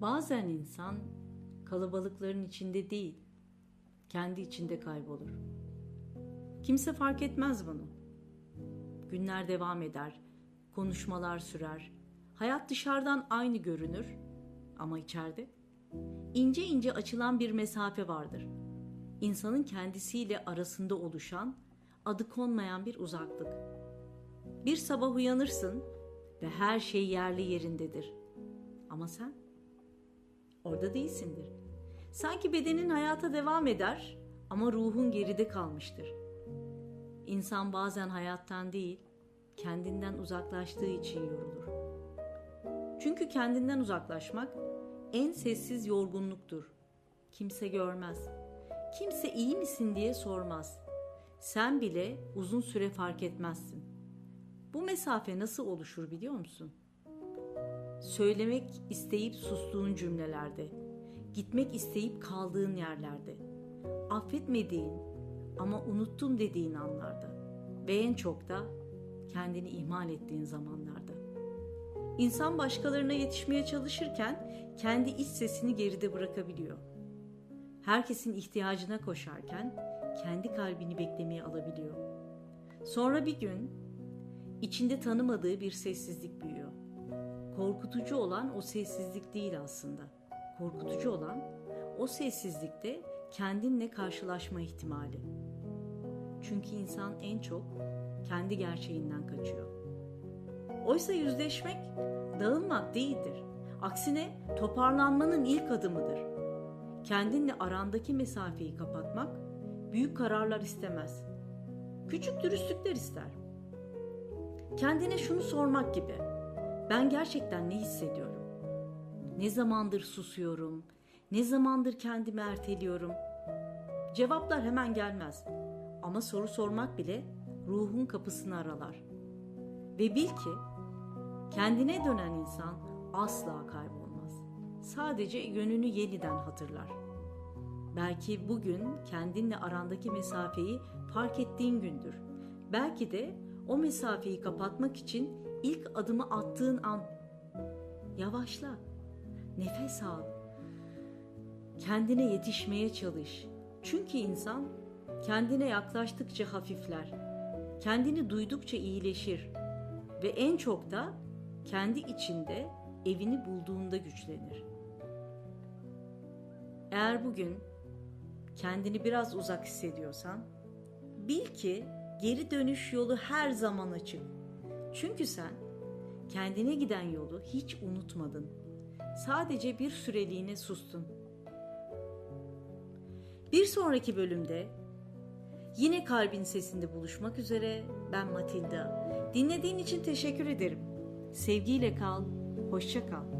Bazen insan kalabalıkların içinde değil, kendi içinde kaybolur. Kimse fark etmez bunu. Günler devam eder, konuşmalar sürer. Hayat dışarıdan aynı görünür ama içeride ince ince açılan bir mesafe vardır. İnsanın kendisiyle arasında oluşan, adı konmayan bir uzaklık. Bir sabah uyanırsın ve her şey yerli yerindedir. Ama sen orada değilsindir. Sanki bedenin hayata devam eder ama ruhun geride kalmıştır. İnsan bazen hayattan değil, kendinden uzaklaştığı için yorulur. Çünkü kendinden uzaklaşmak en sessiz yorgunluktur. Kimse görmez. Kimse iyi misin diye sormaz. Sen bile uzun süre fark etmezsin. Bu mesafe nasıl oluşur biliyor musun? Söylemek isteyip sustuğun cümlelerde, gitmek isteyip kaldığın yerlerde, affetmediğin ama unuttum dediğin anlarda ve en çok da kendini ihmal ettiğin zamanlarda. İnsan başkalarına yetişmeye çalışırken kendi iç sesini geride bırakabiliyor. Herkesin ihtiyacına koşarken kendi kalbini beklemeye alabiliyor. Sonra bir gün içinde tanımadığı bir sessizlik büyüyor. Korkutucu olan o sessizlik değil aslında. Korkutucu olan o sessizlikte kendinle karşılaşma ihtimali. Çünkü insan en çok kendi gerçeğinden kaçıyor. Oysa yüzleşmek dağılmak değildir. Aksine toparlanmanın ilk adımıdır. Kendinle arandaki mesafeyi kapatmak büyük kararlar istemez. Küçük dürüstlükler ister. Kendine şunu sormak gibi. Ben gerçekten ne hissediyorum? Ne zamandır susuyorum? Ne zamandır kendimi erteliyorum? Cevaplar hemen gelmez. Ama soru sormak bile ruhun kapısını aralar. Ve bil ki kendine dönen insan asla kaybolmaz. Sadece yönünü yeniden hatırlar. Belki bugün kendinle arandaki mesafeyi fark ettiğin gündür. Belki de o mesafeyi kapatmak için ilk adımı attığın an. Yavaşla. Nefes al. Kendine yetişmeye çalış. Çünkü insan kendine yaklaştıkça hafifler. Kendini duydukça iyileşir ve en çok da kendi içinde evini bulduğunda güçlenir. Eğer bugün kendini biraz uzak hissediyorsan bil ki geri dönüş yolu her zaman açık. Çünkü sen kendine giden yolu hiç unutmadın. Sadece bir süreliğine sustun. Bir sonraki bölümde yine kalbin sesinde buluşmak üzere ben Matilda. Dinlediğin için teşekkür ederim. Sevgiyle kal, hoşça kal.